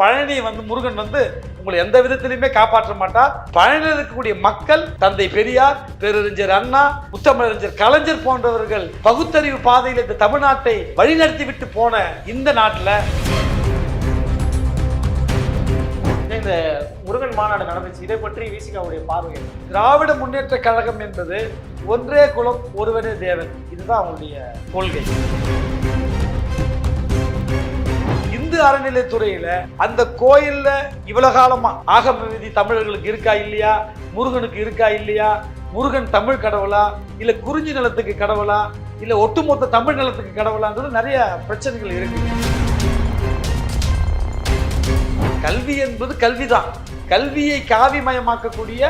பழனி வந்து முருகன் வந்து உங்களை எந்த விதத்திலையுமே காப்பாற்ற மாட்டார் பழனியில் இருக்கக்கூடிய மக்கள் தந்தை பெரியார் பேரறிஞர் அண்ணா முத்தமிழறிஞர் கலைஞர் போன்றவர்கள் பகுத்தறிவு பாதையில் இந்த தமிழ்நாட்டை வழிநடத்தி விட்டு போன இந்த நாட்டில். இந்த முருகன் மாநாடு நடந்துச்சு. இதை பற்றி விசிகாவுடைய பார்வை? திராவிட முன்னேற்ற கழகம் என்பது ஒன்றே குலம் ஒருவனே தேவன். இதுதான் அவங்களுடைய கொள்கை. இந்து அறநிலைத்துறையில அந்த கோயில்ல இவ்வளவு காலமா ஆகம விதி தமிழர்களுக்கு இருக்கா இல்லையா? முருகனுக்கு இருக்கா இல்லையா? முருகன் தமிழ் கடவுளா? இல்ல குறிஞ்சி நிலத்துக்கு கடவுளா? இல்ல ஒட்டுமொத்த தமிழ் நிலத்துக்கு கடவுளான்றது நிறைய பிரச்சனைகள் இருக்கு. கல்வி என்பது கல்விதான். கல்வியை காவிமயமாக்கக்கூடிய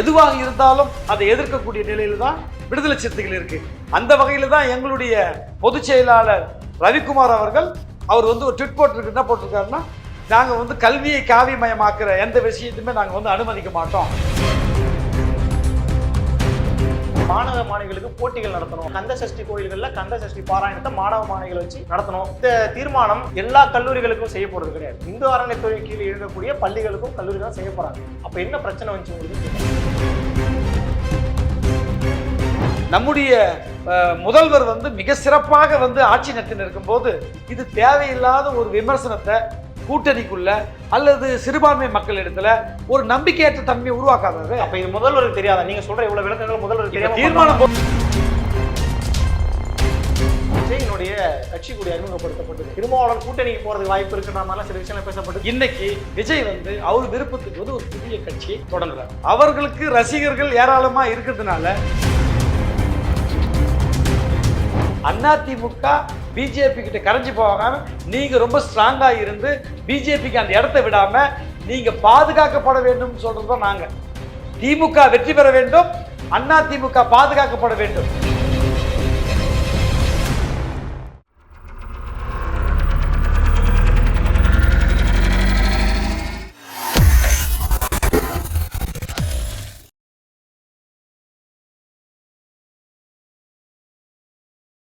எதுவாக இருந்தாலும் அதை எதிர்க்கக்கூடிய நிலையில தான் விடுதலை சிறுத்தைகள் இருக்கு. அந்த வகையில தான் எங்களுடைய பொதுச் செயலாளர் ரவிக்குமார் அவர்கள் அவர் வந்து ஒரு ட்விட் போட்டிருக்கு என்ன போட்டிருக்காருன்னா நாங்கள் வந்து கல்வியை காவிமயமாக்குற எந்த விஷயத்தையுமே நாங்கள் வந்து அனுமதிக்க மாட்டோம். மாணவ மாணவிகளுக்கு போட்டிகள் நடத்தணும். கந்த சஷ்டி கோயில்களில் கந்த சஷ்டி பாராயணத்தை மாணவ மாணவிகளை வச்சு நடத்தணும். இந்த தீர்மானம் எல்லா கல்லூரிகளுக்கும் செய்ய போறது கிடையாது. இந்து அறநிலைத்துறை கீழ் எழுதக்கூடிய பள்ளிகளுக்கும் கல்லூரி தான் செய்ய போறாங்க. அப்ப என்ன பிரச்சனை வந்துச்சு உங்களுக்கு? நம்முடைய முதல்வர் வந்து மிக சிறப்பாக வந்து ஆட்சி நடத்தி இருக்கும்போது இது தேவையில்லாத ஒரு விமர்சனத்தை கூட்டணிக்குள்ள அல்லது சிறுபான்மை மக்கள் இடத்துல ஒரு நம்பிக்கையற்ற தன்மையை உருவாக்காதது அப்ப இது முதல்வருக்கு தெரியாதா? நீங்க சொல்ற இவ்வளவு விளக்கங்கள் முதல்வருக்கு தெரியாம தீர்மானம் விஜயினுடைய கட்சி கூடி அறிமுகப்படுத்தப்பட்டது. திருமாவளவன் கூட்டணிக்கு போறதுக்கு வாய்ப்பு இருக்குன்ற மாதிரிலாம் சில விஷயங்கள் பேசப்பட்டது இன்னைக்கு விஜய் வந்து அவர் விருப்பத்துக்கு வந்து ஒரு புதிய கட்சியை தொடங்குறார். அவர்களுக்கு ரசிகர்கள் ஏராளமா இருக்கிறதுனால அதிமுக பிஜேபி கிட்ட கரைஞ்சு போகாம நீங்க ரொம்ப ஸ்ட்ராங்கா இருந்து பிஜேபிக்கு அந்த இடத்த விடாம நீங்க பாதுகாக்கப்பட வேண்டும் சொல்றதுதான் நாங்க. திமுக வெற்றி பெற வேண்டும் அதிமுக பாதுகாக்கப்பட வேண்டும்.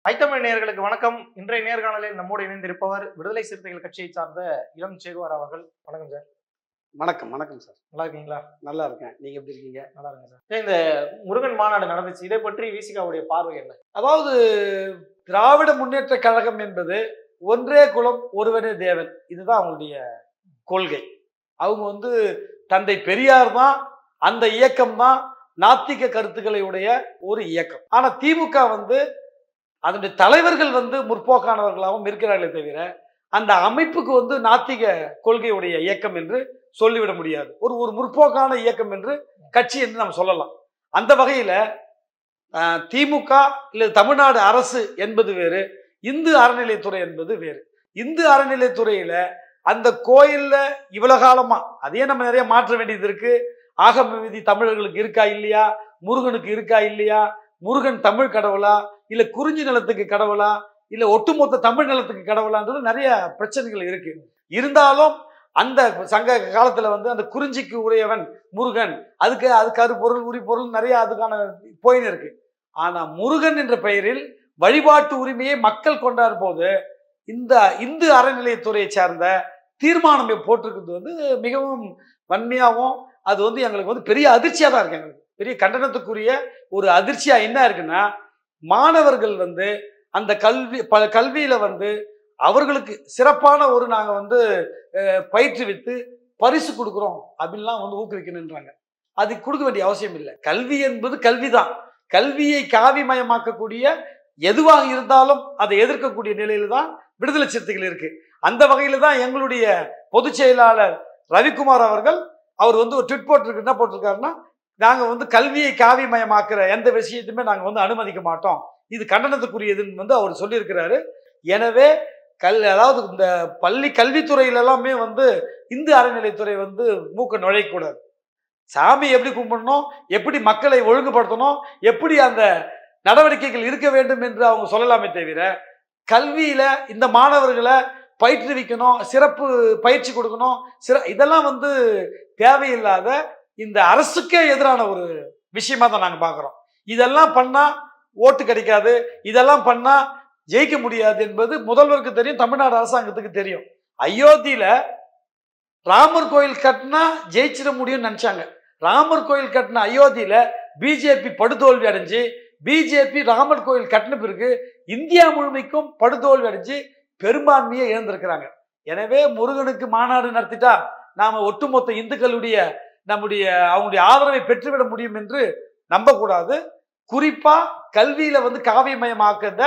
ஐத்தமிழ் நேயர்களுக்கு வணக்கம். இன்றைய நேர்காணலில் நம்மோடு இணைந்திருப்பவர் விடுதலை சிறுத்தைகள் கட்சியை சார்ந்த இளம் சேகுவார் அவர்கள். வணக்கம் சார். வணக்கம் வணக்கம் சார். நல்லா இருக்கீங்களா? நல்லா இருக்கேன். நீங்க எப்படி இருக்கீங்க? நல்லா இருங்க சார். சார், இந்த முருகன் மாநாடு நடந்துச்சு. இதை பற்றி விசிகாவுடைய பார்வை என்ன? அதாவது திராவிட முன்னேற்ற கழகம் என்பது ஒன்றே குலம் ஒருவனே தேவன். இதுதான் அவங்களுடைய கொள்கை. அவங்க வந்து தந்தை பெரியார் தான் அந்த இயக்கம் தான் நாத்திக கருத்துக்களை உடைய ஒரு இயக்கம். ஆனா திமுக வந்து அதனுடைய தலைவர்கள் வந்து முற்போக்கானவர்களாகவும் இருக்கிறார்களே தவிர அந்த அமைப்புக்கு வந்து நாத்திக கொள்கையுடைய இயக்கம் என்று சொல்லிவிட முடியாது. ஒரு ஒரு முற்போக்கான இயக்கம் என்று கட்சி என்று நாம் சொல்லலாம். அந்த வகையில் திமுக இல்லை தமிழ்நாடு அரசு என்பது வேறு இந்து அறநிலைத்துறை என்பது வேறு. இந்து அறநிலைத்துறையில் அந்த கோயிலில் இவ்வளோ காலமாக அதையே நம்ம நிறைய மாற்ற வேண்டியது இருக்குது ஆகம விதி தமிழர்களுக்கு இருக்கா இல்லையா? முருகனுக்கு இருக்கா இல்லையா? முருகன் தமிழ் கடவுளா? இல்லை குறிஞ்சி நிலத்துக்கு கடவுளா? இல்லை ஒட்டுமொத்த தமிழ் நிலத்துக்கு கடவுளான்றது நிறைய பிரச்சனைகள் இருக்கு. இருந்தாலும் அந்த சங்க காலத்துல வந்து அந்த குறிஞ்சிக்கு உரியவன் முருகன். அதுக்கு அதுக்கு அருப்பொருள் உரிபொருள் நிறைய அதுக்கான போயின்னு இருக்கு. ஆனா முருகன் என்ற பெயரில் வழிபாட்டு உரிமையை மக்கள் கொண்டாடும் போது இந்த இந்து அறநிலையத்துறையை சார்ந்த தீர்மானம் போட்டிருக்கிறது வந்து மிகவும் வன்மையாகவும் அது வந்து எங்களுக்கு வந்து பெரிய அதிர்ச்சியாக தான் இருக்கு எங்களுக்கு. பெரிய கண்டனத்துக்குரிய ஒரு அதிர்ச்சியாக என்ன இருக்குன்னா மாணவர்கள் வந்து அந்த கல்வி ப கல்வியில வந்து அவர்களுக்கு சிறப்பான ஒரு நாங்கள் வந்து பயிற்றுவித்து பரிசு கொடுக்குறோம் அப்படின்லாம் வந்து ஊக்குவிக்கணுன்றாங்க. அது கொடுக்க வேண்டிய அவசியம் இல்லை. கல்வி என்பது கல்வி தான் கல்வியை காவிமயமாக்கக்கூடிய எதுவாக இருந்தாலும் அதை எதிர்க்கக்கூடிய நிலையில தான் விடுதலை சிறுத்தைகள் இருக்கு. அந்த வகையில தான் எங்களுடைய பொதுச் செயலாளர் ரவிக்குமார் அவர்கள் அவர் வந்து ஒரு ட்விட் போட்டிருக்கு என்ன போட்டிருக்காருன்னா நாங்கள் வந்து கல்வியை காவிமயமாக்குற எந்த விஷயத்தையுமே நாங்கள் வந்து அனுமதிக்க மாட்டோம். இது கண்டனத்துக்குரியதுன்னு வந்து அவர் சொல்லியிருக்கிறாரு. எனவே கல் அதாவது இந்த பள்ளி கல்வித்துறையில எல்லாமே வந்து இந்து அறநிலைத்துறை வந்து மூக்க நுழையக்கூடாது. சாமி எப்படி கும்பிடணும் எப்படி மக்களை ஒழுங்குபடுத்தணும் எப்படி அந்த நடவடிக்கைகள் இருக்க வேண்டும் என்று அவங்க சொல்லலாமே தவிர கல்வியில இந்த மாணவர்களை பயிற்றுவிக்கணும் சிறப்பு பயிற்சி கொடுக்கணும் சிற இதெல்லாம் வந்து தேவையில்லாத இந்த அரசுக்கே எதிரான ஒரு விஷயமா தான் நாங்கள் பார்க்குறோம் இதெல்லாம் பண்ணால் ஓட்டு கிடைக்காது. இதெல்லாம் பண்ணால் ஜெயிக்க முடியாது என்பது முதல்வருக்கு தெரியும் தமிழ்நாடு அரசாங்கத்துக்கு தெரியும். அயோத்தியில ராமர் கோயில் கட்டினா ஜெயிச்சிட முடியும்னு நினச்சாங்க. ராமர் கோயில் கட்டின அயோத்தியில பிஜேபி படுதோல்வி அடைஞ்சு பிஜேபி ராமர் கோயில் கட்டின பிறகு இந்தியா முழுமைக்கும் படுதோல்வி அடைஞ்சு பெரும்பான்மையை இழந்திருக்கிறாங்க. எனவே முருகனுக்கு மாநாடு நடத்திட்டா நாம ஒட்டுமொத்த இந்துக்களுடைய நம்முடைய அவங்களுடைய ஆதரவை பெற்றுவிட முடியும் என்று நம்பக்கூடாது. குறிப்பா கல்வியில வந்து காவியமயமாக்கத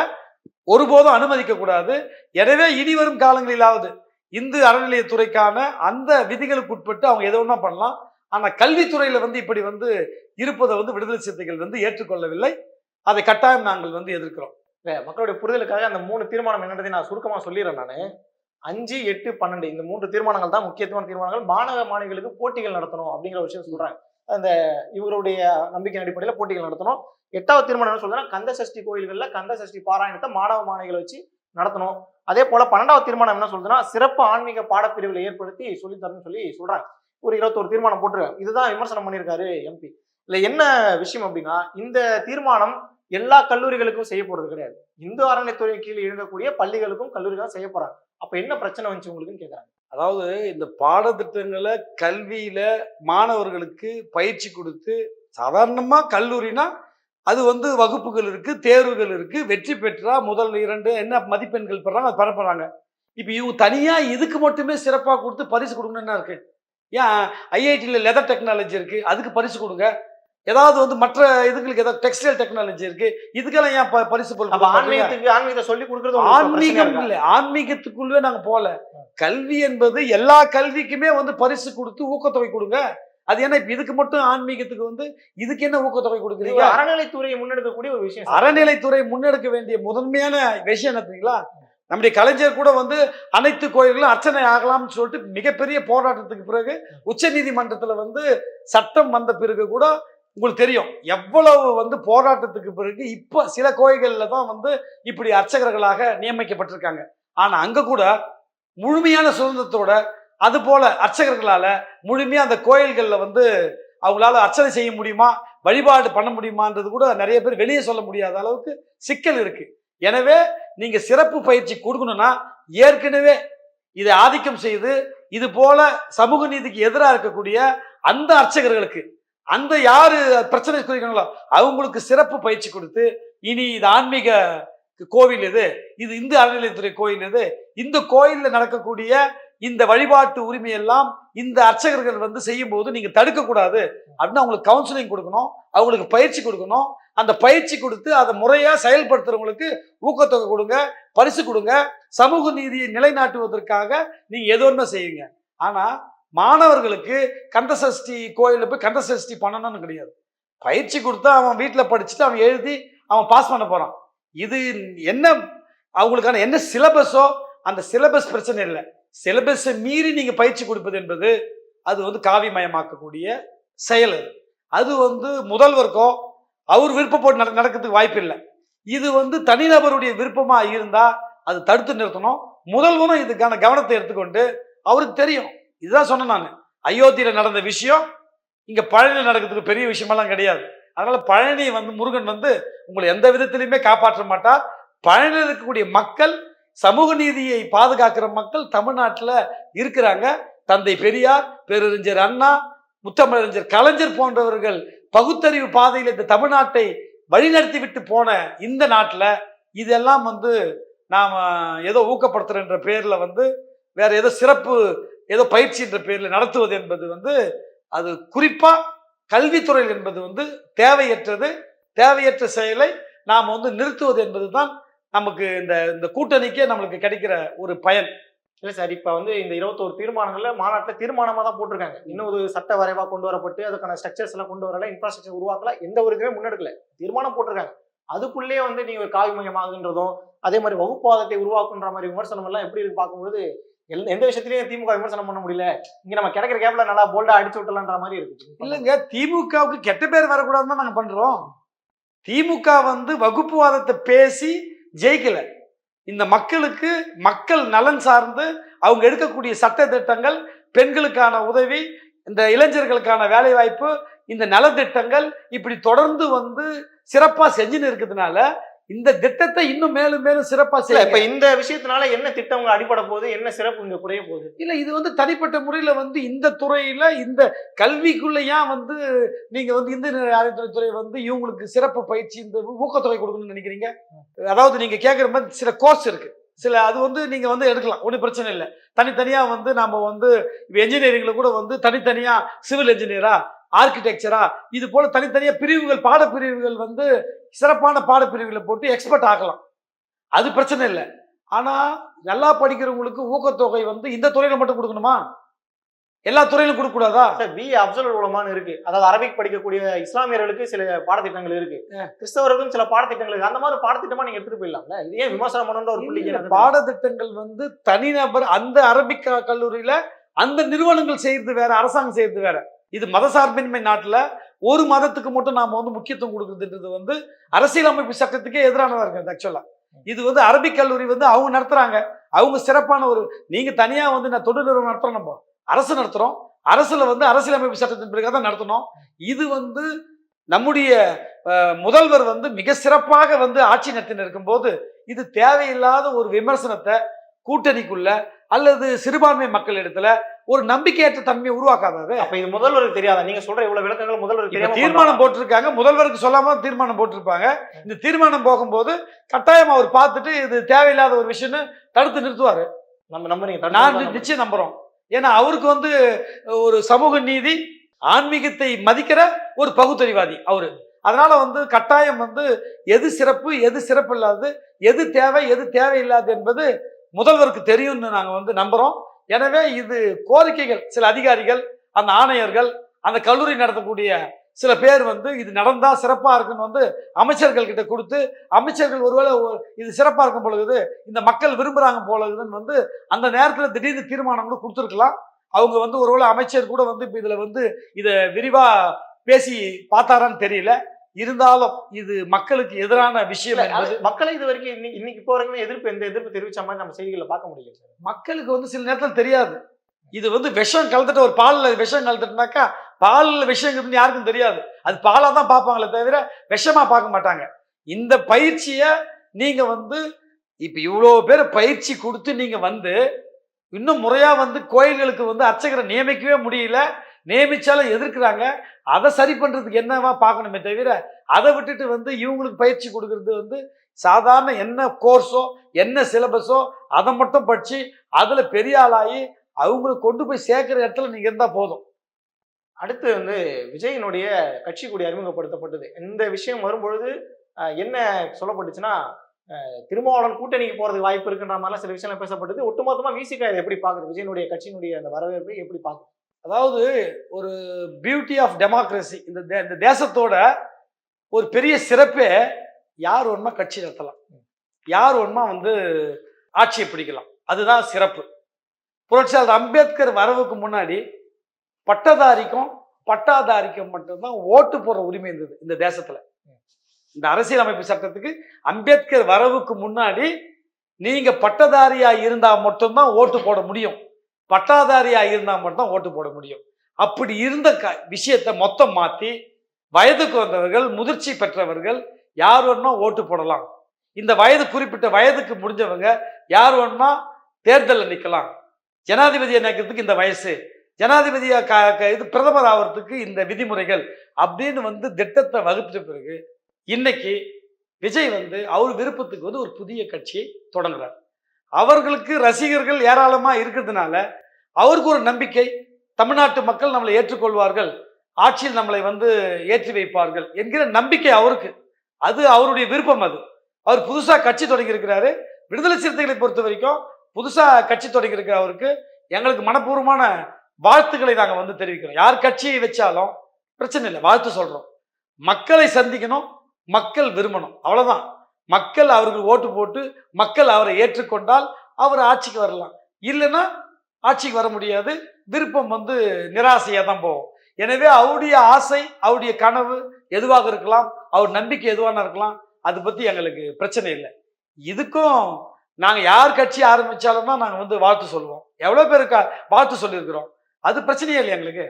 ஒருபோதும் அனுமதிக்க கூடாது எனவே இனி வரும் காலங்களிலாவது இந்து அறநிலையத்துறைக்கான அந்த விதிகளுக்கு உட்பட்டு அவங்க எது ஒன்றா பண்ணலாம். ஆனால் கல்வித்துறையில வந்து இப்படி வந்து இருப்பதை வந்து விடுதலை சிறுத்தைகள் வந்து ஏற்றுக்கொள்ளவில்லை. அதை கட்டாயம் நாங்கள் வந்து எதிர்க்கிறோம். மக்களுடைய புரிதலுக்காக அந்த மூணு தீர்மானம் என்னன்றதை நான் சுருக்கமாக சொல்லிடுறேன் நான். அஞ்சு எட்டு பன்னெண்டு இந்த மூன்று தீர்மானங்கள் தான் முக்கியத்துவமான தீர்மானங்கள். மாணவ மாணவிகளுக்கு போட்டிகள் நடத்தணும் அப்படிங்கிற விஷயம் சொல்றாங்க. அந்த இவருடைய நம்பிக்கை அடிப்படையில் போட்டிகள் நடத்தணும். எட்டாவது தீர்மானம் என்ன சொல்றேன்னா கந்த சஷ்டி கோயில்களில் கந்த சஷ்டி பாராயணத்தை மாணவ மாணவிகளை வச்சு நடத்தணும். அதே போல பன்னெண்டாவது தீர்மானம் என்ன சொல்றதுன்னா சிறப்பு ஆன்மீக பாடப்பிரிவுகளை ஏற்படுத்தி சொல்லித் தரணும்னு சொல்லி சொல்றாங்க. ஒரு இருபத்தோரு தீர்மானம் போட்டிருக்காங்க. இதுதான் விமர்சனம் பண்ணியிருக்காரு எம்பி இல்ல என்ன விஷயம் அப்படின்னா இந்த தீர்மானம் எல்லா கல்லூரிகளுக்கும் செய்ய போறது கிடையாது. இந்து அறநிலைத்துறை கீழ் இயங்கக்கூடிய பள்ளிகளுக்கும் கல்லூரிகளும் செய்ய போறாங்க. அப்ப என்ன பிரச்சனை வந்துச்சு உங்களுக்குன்னு கேக்குறாங்க. அதாவது இந்த பாடத்திட்டங்களை கல்வியில மாணவர்களுக்கு பயிற்சி கொடுத்து சாதாரணமா கல்லூரினா அது வந்து வகுப்புகள் இருக்கு தேர்வுகள் இருக்கு வெற்றி பெற்றா முதல் இரண்டு என்ன மதிப்பெண்கள் பெறாங்க அது பரப்புறாங்க இப்போ இவங்க தனியா இதுக்கு மட்டுமே சிறப்பா கொடுத்து பரிசு கொடுக்கணும் என்ன இருக்கு? ஏன் ஐஐடியில் லெதர் டெக்னாலஜி இருக்கு அதுக்கு பரிசு கொடுங்க. ஏதாவது வந்து மற்ற இதுகளுக்கு ஏதாவது டெக்ஸ்டைல் டெக்னாலஜி இருக்கு இதுக்கெல்லாம் ஏன் பரிசு? ஆன்மீகத்துக்கு ஆன்மீகத்தை சொல்லி கொடுக்கறது ஆன்மீகம்? இல்லை ஆன்மீகத்துக்குள்ளே நாங்க போல கல்வி என்பது எல்லா கல்விக்குமே வந்து பரிசு கொடுத்து ஊக்கத்தொகை கொடுங்க அது என்ன இப்ப இதுக்கு மட்டும் ஆன்மீகத்துக்கு வந்து இதுக்கு என்ன ஊக்கத்தொகை கொடுக்குறீங்க அறநிலைத்துறையை முன்னெடுக்கக்கூடிய ஒரு விஷயம். அறநிலைத்துறை முன்னெடுக்க வேண்டிய முதன்மையான விஷயம் என்ன தெரியுங்களா நம்முடைய கலைஞர் கூட வந்து அனைத்து கோயில்களும் அர்ச்சனை ஆகலாம்னு சொல்லிட்டு மிகப்பெரிய போராட்டத்துக்கு பிறகு உச்ச நீதிமன்றத்துல வந்து சட்டம் வந்த பிறகு கூட உங்களுக்கு தெரியும். எவ்வளவு வந்து போராட்டத்துக்கு பிறகு இப்போ சில கோயில்களில் தான் வந்து இப்படி அர்ச்சகர்களாக நியமிக்கப்பட்டிருக்காங்க. ஆனால் அங்கே கூட முழுமையான சுதந்திரத்தோட அது போல அர்ச்சகர்களால் முழுமையாக அந்த கோயில்களில் வந்து அவங்களால அர்ச்சனை செய்ய முடியுமா? வழிபாடு பண்ண முடியுமான்றது கூட நிறைய பேர் வெளியே சொல்ல முடியாத அளவுக்கு சிக்கல் இருக்கு. எனவே நீங்க சிறப்பு பயிற்சி கொடுக்கணும்னா ஏற்கனவே இதை ஆதிக்கம் செய்து இது போல சமூக நீதிக்கு எதிராக இருக்கக்கூடிய அந்த அர்ச்சகர்களுக்கு அந்த யாரு பிரச்சனை குறிக்கிறாங்களோ அவங்களுக்கு சிறப்பு பயிற்சி கொடுத்து இனி இது ஆன்மீக கோவில் இது இது இந்து அறநிலையத்துறை கோயில் இது இந்த கோயிலில் நடக்கக்கூடிய இந்த வழிபாட்டு உரிமையெல்லாம் இந்த அர்ச்சகர்கள் வந்து செய்யும் போது நீங்க தடுக்க கூடாது அப்படின்னு அவங்களுக்கு கவுன்சிலிங் கொடுக்கணும் அவங்களுக்கு பயிற்சி கொடுக்கணும். அந்த பயிற்சி கொடுத்து அதை முறையா செயல்படுத்துறவங்களுக்கு ஊக்கத்தொகை கொடுங்க பரிசு கொடுங்க. சமூக நீதியை நிலைநாட்டுவதற்காக நீங்க எது ஒன்று செய்யுங்க. ஆனா மாணவர்களுக்கு கந்தசஷ்டி கோயிலில் போய் கந்தசஷ்டி பண்ணணும்னு கிடையாது. பயிற்சி கொடுத்தா அவன் வீட்டில் படிச்சுட்டு அவன் எழுதி அவன் பாஸ் பண்ண போகிறான் இது என்ன அவங்களுக்கான என்ன சிலபஸோ அந்த சிலபஸ் பிரச்சனை இல்லை. சிலபஸை மீறி நீங்கள் பயிற்சி கொடுப்பது என்பது அது வந்து காவிமயமாக்கக்கூடிய செயல் அது. அது வந்து முதல்வருக்கோ அவர் விருப்பப்பட்டு நட நடக்கிறதுக்கு வாய்ப்பு இல்லை. இது வந்து தனிநபருடைய விருப்பமாக இருந்தால் அது தடுத்து நிறுத்தணும். முதல்வரும் இதுக்கான கவனத்தை எடுத்துக்கொண்டு அவருக்கு தெரியும். இதுதான் சொன்னேன் நான். அயோத்தியில் நடந்த விஷயம் இங்கே பழனியில் நடக்கிறதுக்கு பெரிய விஷயமெல்லாம் கிடையாது. அதனால பழனி வந்து முருகன் வந்து உங்களை எந்த விதத்திலையுமே காப்பாற்ற மாட்டார். பழனியில் இருக்கக்கூடிய மக்கள் சமூக நீதியை பாதுகாக்கிற மக்கள் தமிழ்நாட்டில் இருக்கிறாங்க. தந்தை பெரியார் பேரறிஞர் அண்ணா முத்தமிழறிஞர் கலைஞர் போன்றவர்கள் பகுத்தறிவு பாதையில் இந்த தமிழ்நாட்டை வழிநடத்தி விட்டு போன இந்த நாட்டில் இதெல்லாம் வந்து நாம் ஏதோ ஊக்கப்படுத்துகிறன்ற பேரில் வந்து வேற ஏதோ சிறப்பு ஏதோ பயிற்சி என்ற பேரில் நடத்துவது என்பது வந்து அது குறிப்பாக கல்வித்துறையில் என்பது வந்து தேவையற்றது. தேவையற்ற செயலை நாம் வந்து நிறுத்துவது என்பது தான் நமக்கு இந்த இந்த கூட்டணிக்கே நம்மளுக்கு கிடைக்கிற ஒரு பயன். இல்லை சார் இப்போ வந்து இந்த இருபத்தோரு தீர்மானங்களில் மாநாட்டில் தீர்மானமாக தான் போட்டிருக்காங்க. இன்னும் ஒரு சட்ட வரைவாக கொண்டு வரப்பட்டு அதுக்கான ஸ்ட்ரக்சர்ஸ் எல்லாம் கொண்டு வரல இன்ஃப்ராஸ்ட்ரக்சர் உருவாக்கல எந்த ஒரு இதுவுமே முன்னெடுக்கல. தீர்மானம் போட்டிருக்காங்க. அதுக்குள்ளேயே வந்து நீங்கள் ஒரு காவி மையமாகுன்றதும் அதே மாதிரி வகுப்பாதத்தை உருவாக்குன்ற மாதிரி விமர்சனம் எல்லாம் எப்படி இருக்கு பார்க்கும்போது எந்த விஷயத்திலயும் திமுக விமர்சனம் பண்ண முடியல. இங்க நம்ம கிடைக்கிற கேப்ல நல்லா போல்டா அடிச்சு விட்டலான்ற மாதிரி இருக்கு. இல்லைங்க திமுகவுக்கு கெட்ட பேர் வரக்கூடாதுன்னு தான் நாங்கள் பண்றோம். திமுக வந்து வகுப்புவாதத்தை பேசி ஜெயிக்கல. இந்த மக்களுக்கு மக்கள் நலன் சார்ந்து அவங்க எடுக்கக்கூடிய சட்ட திட்டங்கள் பெண்களுக்கான உதவி இந்த இளைஞர்களுக்கான வேலைவாய்ப்பு இந்த நலத்திட்டங்கள் இப்படி தொடர்ந்து வந்து சிறப்பாக செஞ்சுன்னு இருக்கிறதுனால இந்த திட்டத்தை இன்னும் மேலும் மேலும் சிறப்பா இல்ல இப்ப இந்த விஷயத்தினால என்ன திட்டம் அடிபட போகுது என்ன சிறப்பு இங்க குறைய போகுது? இல்ல இது வந்து தனிப்பட்ட முறையில வந்து இந்த துறையில இந்த கல்விக்குள்ள ஏன் வந்து நீங்க வந்து இந்திய அறநிலையத்துறை துறை வந்து இவங்களுக்கு சிறப்பு பயிற்சி இந்த ஊக்கத்தொகை கொடுக்கணும்னு நினைக்கிறீங்க? அதாவது நீங்க கேட்குற மாதிரி சில கோர்ஸ் இருக்கு. சில அது வந்து நீங்க வந்து எடுக்கலாம் ஒன்றும் பிரச்சனை இல்லை. தனித்தனியா வந்து நாம வந்து இப்போ என்ஜினியரிங்ல கூட வந்து தனித்தனியா சிவில் என்ஜினியரா ஆர்கிடெக்சரா இது போல தனித்தனியா பிரிவுகள் பாடப்பிரிவுகள் வந்து சிறப்பான பாடப்பிரிவுகளை போட்டு எக்ஸ்பர்ட் ஆக்கலாம் அது பிரச்சனை இல்லை. ஆனா நல்லா படிக்கிறவங்களுக்கு ஊக்கத்தொகை வந்து இந்த துறையில மட்டும் கொடுக்கணுமா? எல்லா துறையிலும் கொடுக்க கூடாதா சார் பி அப்சல் உலமான்னு இருக்கு. அதாவது அரபிக் படிக்கக்கூடிய இஸ்லாமியர்களுக்கு சில பாடத்திட்டங்கள் இருக்கு. கிறிஸ்தவர்களுக்கும் சில பாடத்திட்டங்கள் இருக்கு. அந்த மாதிரி பாடத்திட்டமா நீங்க எடுத்துட்டு போயிடலாம்ல? இது ஏன் விமர்சனம் பண்ணணுன்ற ஒரு என்ன பாடத்திட்டங்கள் வந்து தனிநபர் அந்த அரபிக் கல்லூரியில அந்த நிறுவனங்கள் செய்யறது வேற அரசாங்கம் செய்யறது வேற. இது மதசார்பின்மை நாட்டுல ஒரு மதத்துக்கு மட்டும் நாம் வந்து முக்கியத்துவம் கொடுக்குறதுன்றது வந்து அரசியலமைப்பு சட்டத்துக்கே எதிரானதாக இருக்குது ஆக்சுவலாக இது வந்து அரபிக் கல்லூரி வந்து அவங்க நடத்துகிறாங்க அவங்க சிறப்பான ஒரு நீங்கள் தனியாக வந்து நான் தொண்டு நிறுவனம் நடத்துகிறோம் நம்ம. அரசு நடத்துகிறோம் அரசில் வந்து அரசியலமைப்பு சட்டத்தின் பிறகு தான் நடத்தணும். இது வந்து நம்முடைய முதல்வர் வந்து மிக சிறப்பாக வந்து ஆட்சி நடத்தின்னு இருக்கும்போது இது தேவையில்லாத ஒரு விமர்சனத்தை கூட்டணிக்குள்ள அல்லது சிறுபான்மை மக்கள் இடத்துல ஒரு நம்பிக்கையற்ற தன்மையை உருவாக்காதது. அப்ப இது முதல்வருக்கு தெரியாதா? நீங்க சொல்ற இவ்வளவு விளக்கங்கள் தெரியாம தீர்மானம் போட்டிருக்காங்க. முதல்வருக்கு சொல்லாம தீர்மானம் போட்டிருப்பாங்க. இந்த தீர்மானம் போகும்போது கட்டாயம் அவர் பார்த்துட்டு இது தேவையில்லாத ஒரு விஷயம்னு தடுத்து நிறுத்துவாரு. நம்ம நம்புறீங்க நான் நிச்சயம் நம்புறோம். ஏன்னா அவருக்கு வந்து ஒரு சமூக நீதி ஆன்மீகத்தை மதிக்கிற ஒரு பகுத்தறிவாதி அவரு. அதனால வந்து கட்டாயம் வந்து எது சிறப்பு எது சிறப்பு இல்லாதது எது தேவை எது தேவையில்லாது என்பது முதல்வருக்கு தெரியும்னு நாங்கள் வந்து நம்புகிறோம் எனவே இது கோரிக்கைகள் சில அதிகாரிகள் அந்த ஆணையர்கள் அந்த கல்லூரி நடத்தக்கூடிய சில பேர் வந்து இது நடந்தால் சிறப்பாக இருக்குன்னு வந்து அமைச்சர்கள் கிட்ட கொடுத்து அமைச்சர்கள் ஒருவேளை இது சிறப்பாக இருக்கும் பொழுது இந்த மக்கள் விரும்புகிறாங்க போலதுன்னு வந்து அந்த நேரத்தில் திடீர்னு தீர்மானம் கூட கொடுத்துருக்கலாம். அவங்க வந்து ஒருவேளை அமைச்சர் கூட வந்து இப்போ இதில் வந்து இதை விரிவாக பேசி பார்த்தாரான்னு தெரியல. இருந்தாலும் இது மக்களுக்கு எதிரான விஷயம் மக்களை இது வரைக்கும் இன்னைக்கு இன்னைக்கு இப்போ வரைக்கும் எதிர்ப்பு எந்த எதிர்ப்பு தெரிவிச்ச மாதிரி நம்ம செய்திகளை பார்க்க முடியல சார். மக்களுக்கு வந்து சில நேரத்தில் தெரியாது. இது வந்து விஷம் கலந்துட்டு ஒரு பால்ல விஷம் கலந்துட்டுனாக்கா பால்ல விஷம் யாருக்கும் தெரியாது. அது பாலா தான் பார்ப்பாங்களே தவிர விஷமா பார்க்க மாட்டாங்க. இந்த பயிற்சியை நீங்க வந்து இப்ப இவ்வளோ பேர் பயிற்சி கொடுத்து நீங்க வந்து இன்னும் முறையா வந்து கோயில்களுக்கு வந்து அர்ச்சகரை நியமிக்கவே முடியல. நியமிச்சாலும் எதிர்க்கிறாங்க. அதை சரி பண்ணுறதுக்கு என்னவா பார்க்கணுமே தவிர அதை விட்டுட்டு வந்து இவங்களுக்கு பயிற்சி கொடுக்கறது வந்து சாதாரண என்ன கோர்ஸோ என்ன சிலபஸோ அதை மட்டும் படித்து அதில் பெரிய ஆளாகி அவங்களுக்கு கொண்டு போய் சேர்க்குற இடத்துல நீங்கள் இருந்தால் போதும். அடுத்து வந்து விஜயனுடைய கட்சி கூடி அறிமுகப்படுத்தப்பட்டது. இந்த விஷயம் வரும்பொழுது என்ன சொல்லப்பட்டுச்சுன்னா திருமாவளவன் கூட்டணிக்கு போகிறதுக்கு வாய்ப்பு இருக்குன்ற மாதிரிலாம் சில விஷயங்கள் பேசப்பட்டது. ஒட்டுமொத்தமாக விசிகா இதை எப்படி பாக்குது விஜயனுடைய கட்சியினுடைய அந்த வரவேற்பை எப்படி பாக்குது அதாவது ஒரு பியூட்டி ஆஃப் டெமோக்ரஸி இந்த தே- இந்த தேசத்தோட ஒரு பெரிய சிறப்பே யார் ஒன்றா கட்சி நடத்தலாம். யார் ஒன்றா வந்து ஆட்சியை பிடிக்கலாம். அதுதான் சிறப்பு. புரட்சியாளர் அம்பேத்கர் வரவுக்கு முன்னாடி பட்டதாரிக்கும் பட்டாதாரிக்கும் மட்டும்தான் ஓட்டு போடுற உரிமை இருந்தது இந்த தேசத்துல. இந்த அரசியலமைப்பு சட்டத்துக்கு அம்பேத்கர் வரவுக்கு முன்னாடி நீங்க பட்டதாரியா இருந்தா மட்டும்தான் ஓட்டு போட முடியும். பட்டாதாரியாக இருந்தால் மட்டும்தான் ஓட்டு போட முடியும். அப்படி இருந்த க விஷயத்தை மொத்தம் மாற்றி வயதுக்கு வந்தவர்கள் முதிர்ச்சி பெற்றவர்கள் யார் வேணுமா ஓட்டு போடலாம். இந்த வயது குறிப்பிட்ட வயதுக்கு முடிஞ்சவங்க யார் வேணுமா தேர்தலில் நிற்கலாம் ஜனாதிபதியை நினைக்கிறதுக்கு இந்த வயசு. ஜனாதிபதியை க- இது பிரதமர் ஆகிறதுக்கு இந்த விதிமுறைகள் அப்படின்னு வந்து திட்டத்தை வகுத்த பிறகு இன்னைக்கு விஜய் வந்து அவர் விருப்பத்துக்கு வந்து ஒரு புதிய கட்சியை தொடங்குறார். அவர்களுக்கு ரசிகர்கள் ஏராளமா இருக்கிறதுனால அவருக்கு ஒரு நம்பிக்கை. தமிழ்நாட்டு மக்கள் நம்மளை ஏற்றுக்கொள்வார்கள். ஆட்சியில் நம்மளை வந்து ஏற்றி வைப்பார்கள் என்கிற நம்பிக்கை அவருக்கு. அது அவருடைய விருப்பம் அது. அவர் புதுசாக கட்சி தொடங்கியிருக்கிறாரு. விடுதலை சிறுத்தைகளை பொறுத்த வரைக்கும் புதுசாக கட்சி தொடங்கியிருக்கிற அவருக்கு எங்களுக்கு மனப்பூர்வமான வாழ்த்துக்களை நாங்கள் வந்து தெரிவிக்கிறோம். யார் கட்சியை வச்சாலும் பிரச்சனை இல்லை. வாழ்த்து சொல்கிறோம் மக்களை சந்திக்கணும். மக்கள் விரும்பணும். அவ்வளோதான் மக்கள் அவர்கள் ஓட்டு போட்டு மக்கள் அவரை ஏற்றுக்கொண்டால் அவர் ஆட்சிக்கு வரலாம். இல்லைன்னா ஆட்சிக்கு வர முடியாது. விருப்பம் வந்து நிராசையாக தான் போகும். எனவே அவருடைய ஆசை அவருடைய கனவு எதுவாக இருக்கலாம் அவர் நம்பிக்கை எதுவான இருக்கலாம் அதை பற்றி எங்களுக்கு பிரச்சனை இல்லை. இதுக்கும் நாங்கள் யார் கட்சி ஆரம்பித்தாலும் தான் நாங்கள் வந்து வாழ்த்து சொல்லுவோம். எவ்வளோ பேருக்கு வாழ்த்து சொல்லியிருக்கிறோம். அது பிரச்சனையே இல்லை எங்களுக்கு.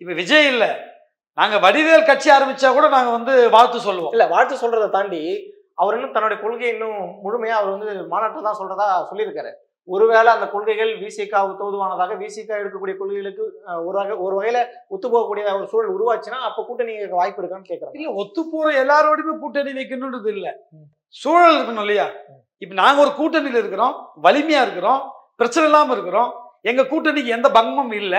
இப்போ விஜய் இல்லை. நாங்கள் வடிவேல் கட்சி ஆரம்பித்தா கூட நாங்கள் வந்து வாழ்த்து சொல்லுவோம். இல்லை வாழ்த்து சொல்றதை தாண்டி அவர் இன்னும் தன்னுடைய கொள்கையை இன்னும் முழுமையா அவர் வந்து மாநாட்டில் தான் சொல்றதா சொல்லியிருக்காரு. ஒருவேளை அந்த கொள்கைகள் விசிகாவுக்கு தோதுவானதாக விசிகா எடுக்கக்கூடிய கொள்கைகளுக்கு ஒரு வகை ஒரு வகையில ஒத்து போகக்கூடிய ஒரு சூழல் உருவாச்சுன்னா அப்ப கூட்டணி வாய்ப்பு இருக்கான்னு கேட்கறாங்க இல்ல ஒத்து போற எல்லாரோடையுமே கூட்டணி வைக்கணுன்றது இல்ல. சூழல் இருக்கணும் இல்லையா? இப்ப நாங்க ஒரு கூட்டணியில இருக்கிறோம் வலிமையா இருக்கிறோம் பிரச்சனை இல்லாம இருக்கிறோம். எங்க கூட்டணிக்கு எந்த பங்கமும் இல்ல.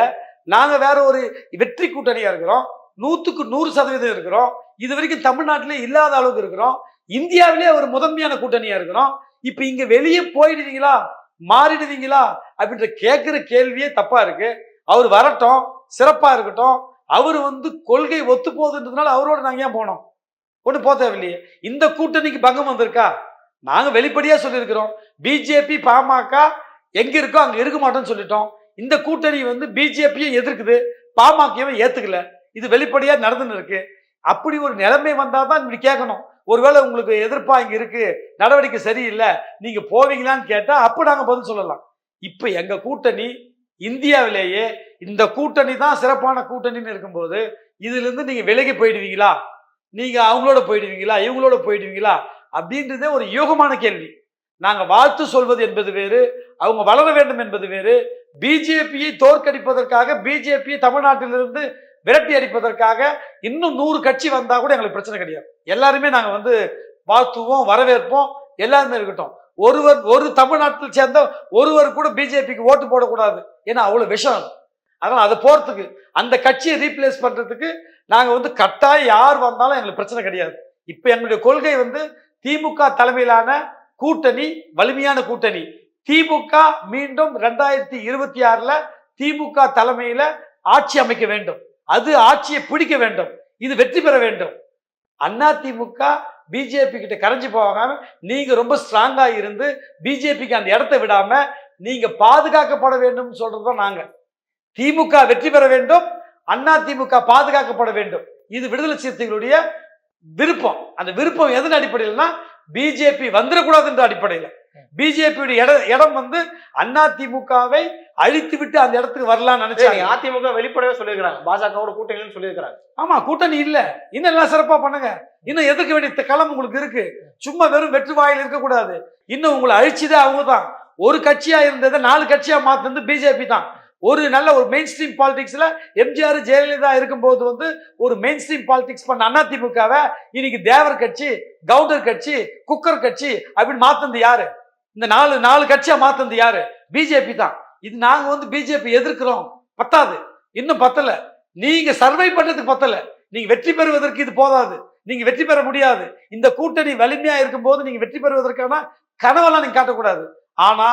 நாங்க வேற ஒரு வெற்றி கூட்டணியா இருக்கிறோம். நூத்துக்கு நூறு சதவீதம் இருக்கிறோம். இது வரைக்கும் தமிழ்நாட்டிலே இல்லாத அளவுக்கு இருக்கிறோம். இந்தியாவிலே ஒரு முதன்மையான கூட்டணியா இருக்கிறோம் இப்ப இங்க வெளியே போயிடுவீங்களா மாறிடுவீங்களா அப்படின்ற கேட்கிற கேள்வியே தப்பா இருக்கு. அவர் வரட்டும் சிறப்பா இருக்கட்டும். அவர் வந்து கொள்கை ஒத்து போகுதுன்றதுனால அவரோட நாங்க ஏன் போனோம்? ஒன்றும் போக தேவையில்லையே. இந்த கூட்டணிக்கு பங்கம் வந்திருக்கா? நாங்க வெளிப்படையா சொல்லியிருக்கிறோம். பிஜேபி பாமக எங்க இருக்கோ அங்க இருக்க மாட்டோம்னு சொல்லிட்டோம். இந்த கூட்டணி வந்து பிஜேபியும் எதிர்க்குது. பாமகவும் ஏத்துக்கல. இது வெளிப்படையா நடந்துன்னு இருக்கு. அப்படி ஒரு நிலைமை வந்தாதான் இப்படி கேட்கணும். ஒருவேளை உங்களுக்கு எதிர்ப்பா இங்க இருக்கு நடவடிக்கை சரியில்லை நீங்க போவீங்களான்னு கேட்டா அப்ப நாங்க பதில் சொல்லலாம். இப்ப எங்க கூட்டணி இந்தியாவிலேயே இந்த கூட்டணி தான் சிறப்பான கூட்டணின்னு இருக்கும்போது இதுல இருந்து நீங்க விலகி போயிடுவீங்களா? நீங்க அவங்களோட போயிடுவீங்களா? இவங்களோட போயிடுவீங்களா? அப்படின்றதே ஒரு யோகமான கேள்வி. நாங்க வாழ்த்து சொல்வது என்பது வேறு அவங்க வளர வேண்டும் என்பது வேறு. பிஜேபியை தோற்கடிப்பதற்காக பிஜேபியை தமிழ்நாட்டிலிருந்து விரட்டி அடிப்பதற்காக இன்னும் நூறு கட்சி வந்தா கூட எங்களுக்கு பிரச்சனை கிடையாது. எல்லாருமே நாங்க வந்து வாழ்த்துவோம் வரவேற்போம் எல்லாருமே இருக்கட்டும். ஒருவர் ஒரு தமிழ்நாட்டில் சேர்ந்த ஒருவர் கூட பிஜேபிக்கு ஓட்டு போடக்கூடாது. ஏன்னா அவ்வளவு விஷம் அது. அதனால அதை போறதுக்கு அந்த கட்சியை ரீப்ளேஸ் பண்றதுக்கு நாங்க வந்து கட்டாயம் யார் வந்தாலும் எங்களுக்கு பிரச்சனை கிடையாது. இப்ப எங்களுடைய கொள்கை வந்து திமுக தலைமையிலான கூட்டணி வலிமையான கூட்டணி. திமுக மீண்டும் ரெண்டாயிரத்தி இருபத்தி ஆறுல திமுக தலைமையில ஆட்சி அமைக்க வேண்டும். அது ஆட்சியை பிடிக்க வேண்டும். இது வெற்றி பெற வேண்டும். அண்ணா திமுக பிஜேபி கிட்ட கரைஞ்சு போகாம நீங்க ரொம்ப ஸ்ட்ராங்கா இருந்து பிஜேபிக்கு அந்த இடத்த விடாம நீங்க பாதுகாக்கப்பட வேண்டும் சொல்றதுதான் நாங்க. திமுக வெற்றி பெற வேண்டும். அண்ணா திமுக பாதுகாக்கப்பட வேண்டும். இது விடுதலை சிறுத்தைகளுடைய விருப்பம். அந்த விருப்பம் எதன் அடிப்படையில்னா பிஜேபி வந்துடக்கூடாதுன்ற அடிப்படையில். பிஜேபியுடைய இட இடம் வந்து அண்ணா திமுகவை அழித்து விட்டு அந்த இடத்துக்கு வரலாம்னு நினைச்சாங்க. அதிமுக வெளிப்படையா சொல்லியிருக்காங்க பாஜகவோட கூட்டணின்னு சொல்லியிருக்காங்க ஆமா கூட்டணி இல்ல. இன்னும் எல்லாம் சிறப்பா பண்ணுங்க. இன்னும் எதிர்க்க வேண்டிய களம் உங்களுக்கு இருக்கு? சும்மா வெறும் வெற்று வாயில் இருக்கக்கூடாது. இன்னும் உங்களை அழிச்சதே அவங்க தான் ஒரு கட்சியா இருந்ததை நாலு கட்சியா மாத்தினது பிஜேபி தான். ஒரு நல்ல ஒரு மெயின் ஸ்ட்ரீம் பாலிடிக்ஸ்ல எம்ஜிஆர் ஜெயலலிதா இருக்கும்போது வந்து ஒரு மெயின் ஸ்ட்ரீம் பாலிடிக்ஸ் பண்ண அதிமுகவை இன்னைக்கு தேவர் கட்சி கவுண்டர் கட்சி குக்கர் கட்சி அப்படின்னு மாத்தினது யாரு? இந்த நாலு நாலு கட்சியா மாத்தினது யாரு? பிஜேபி தான். இது நாங்க வந்து பிஜேபி எதிர்க்கிறோம். பத்தாது. இன்னும் பத்தல. நீங்க சர்வை பண்றதுக்கு பத்தல. நீங்க வெற்றி பெறுவதற்கு இது போதாது. நீங்க வெற்றி பெற முடியாது. இந்த கூட்டணி வலிமையா இருக்கும்போது நீங்க வெற்றி பெறுவதற்கான கனவெல்லாம் நீங்க காட்டக்கூடாது. ஆனா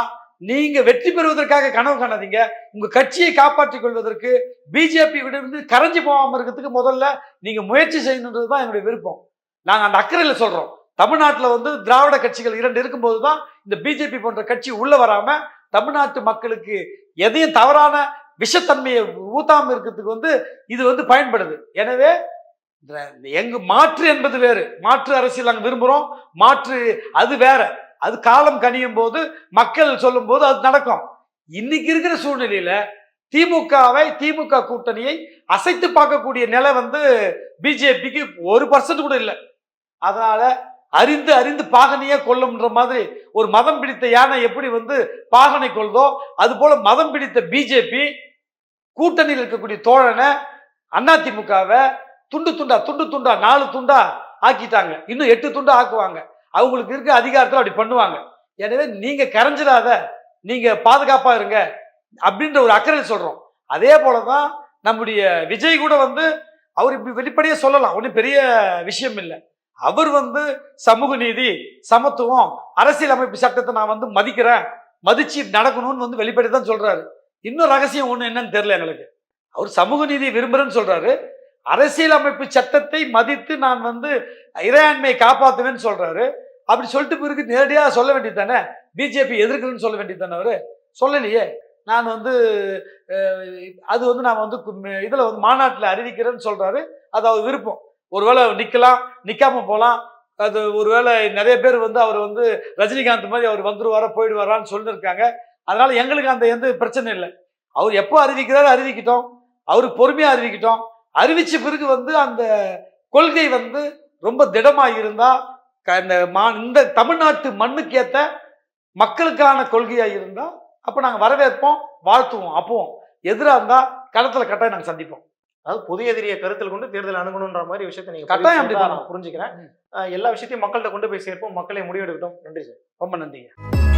நீங்க வெற்றி பெறுவதற்காக கனவு காணாதீங்க. உங்க கட்சியை காப்பாற்றிக் கொள்வதற்கு பிஜேபி இருந்து கரைஞ்சு போகாம இருக்கிறதுக்கு முதல்ல நீங்க முயற்சி செய்யணுன்றது தான் எங்களுடைய விருப்பம். நாங்க அந்த அக்கறையில சொல்றோம். தமிழ்நாட்டில் வந்து திராவிட கட்சிகள் இரண்டு இருக்கும்போது தான் இந்த பிஜேபி போன்ற கட்சி உள்ள வராம தமிழ்நாட்டு மக்களுக்கு எதையும் தவறான விஷத்தன்மையை ஊத்தாம இருக்கிறதுக்கு வந்து இது வந்து பயன்படுது. எனவே இந்த எங்க மாற்று என்பது வேறு. மாற்று அரசியல் நாங்கள் விரும்புகிறோம் மாற்று அது வேற. அது காலம் கனியும் போது மக்கள் சொல்லும் போது அது நடக்கும். இன்னைக்கு இருக்கிற சூழ்நிலையில திமுகவை திமுக கூட்டணியை அசைத்து பார்க்கக்கூடிய நிலை வந்து பிஜேபிக்கு ஒரு பர்சன்ட் கூட இல்லை. அதனால அறிந்து அறிந்து பாகனையே கொல்லும்ன்ற மாதிரி ஒரு மதம் பிடித்த யானை எப்படி வந்து பாகனை கொள்தோ அது போல மதம் பிடித்த பிஜேபி கூட்டணியில் இருக்கக்கூடிய தோழனை அதிமுகவை துண்டு துண்டா துண்டு துண்டா நாலு துண்டா ஆக்கிட்டாங்க. இன்னும் எட்டு துண்டா ஆக்குவாங்க. அவங்களுக்கு இருக்க அதிகாரத்தில் அப்படி பண்ணுவாங்க. எனவே நீங்க கரைஞ்சிடாத நீங்க பாதுகாப்பா இருங்க அப்படின்ற ஒரு அக்கறை சொல்றோம். அதே போலதான் நம்முடைய விஜய் கூட வந்து அவர் இப்படி வெளிப்படையே சொல்லலாம். ஒன்றும் பெரிய விஷயம் இல்லை. அவர் வந்து சமூக நீதி சமத்துவம் அரசியலமைப்பு சட்டத்தை நான் வந்து மதிக்கிறேன் மதிச்சு நடக்கணும்னு வந்து வெளிப்படை தான் சொல்றாரு. இன்னும் ரகசியம் ஒன்று என்னன்னு தெரியல எங்களுக்கு அவர் சமூக நீதியை விரும்புறேன்னு சொல்றாரு. அரசியலமைப்பு சட்டத்தை மதித்து நான் வந்து இறையாண்மையை காப்பாற்றுவேன்னு சொல்றாரு. அப்படி சொல்லிட்டு பிறகு நேரடியாக சொல்ல வேண்டியது தானே பிஜேபி எதிர்க்கிறேன்னு சொல்ல வேண்டியது தானே அவரு? சொல்லலையே. நான் வந்து அது வந்து நான் வந்து இதில் வந்து மாநாட்டில் அறிவிக்கிறேன்னு சொல்றாரு. அது அவர் விருப்பம். ஒருவேளை நிற்கலாம் நிற்காம போகலாம் அது ஒருவேளை நிறைய பேர் வந்து அவர் வந்து ரஜினிகாந்த் மாதிரி அவர் வந்துருவாரா போயிடுவாரான்னு சொல்லியிருக்காங்க அதனால எங்களுக்கு அந்த எந்த பிரச்சனை இல்லை. அவர் எப்போ அறிவிக்கிறாரோ அறிவிக்கிட்டோம். அவர் பொறுமையாக அறிவிக்கிட்டோம். அறிவிச்ச பிறகு வந்து அந்த கொள்கை வந்து ரொம்ப திடமாக இருந்தா க- இந்த மா இந்த தமிழ்நாட்டு மண்ணுக்கு மக்களுக்கான கொள்கையாக இருந்தால் அப்போ நாங்கள் வரவேற்போம் வாழ்த்துவோம் அப்போவும் எதிராக இருந்தால் களத்தில் கட்டாயம் நாங்கள் சந்திப்போம். அதாவது பொது எதிரியை கருத்தில் கொண்டு தேர்தல் அணுகணுன்ற மாதிரி விஷயத்தை நீங்க கட்டாயம் அப்படி. நான் புரிஞ்சுக்கிறேன். எல்லா விஷயத்தையும் மக்கள்கிட்ட கொண்டு போய் சேர்ப்போம். மக்களை முடிவெடுக்கட்டும். நன்றி சார். ரொம்ப நன்றிங்க.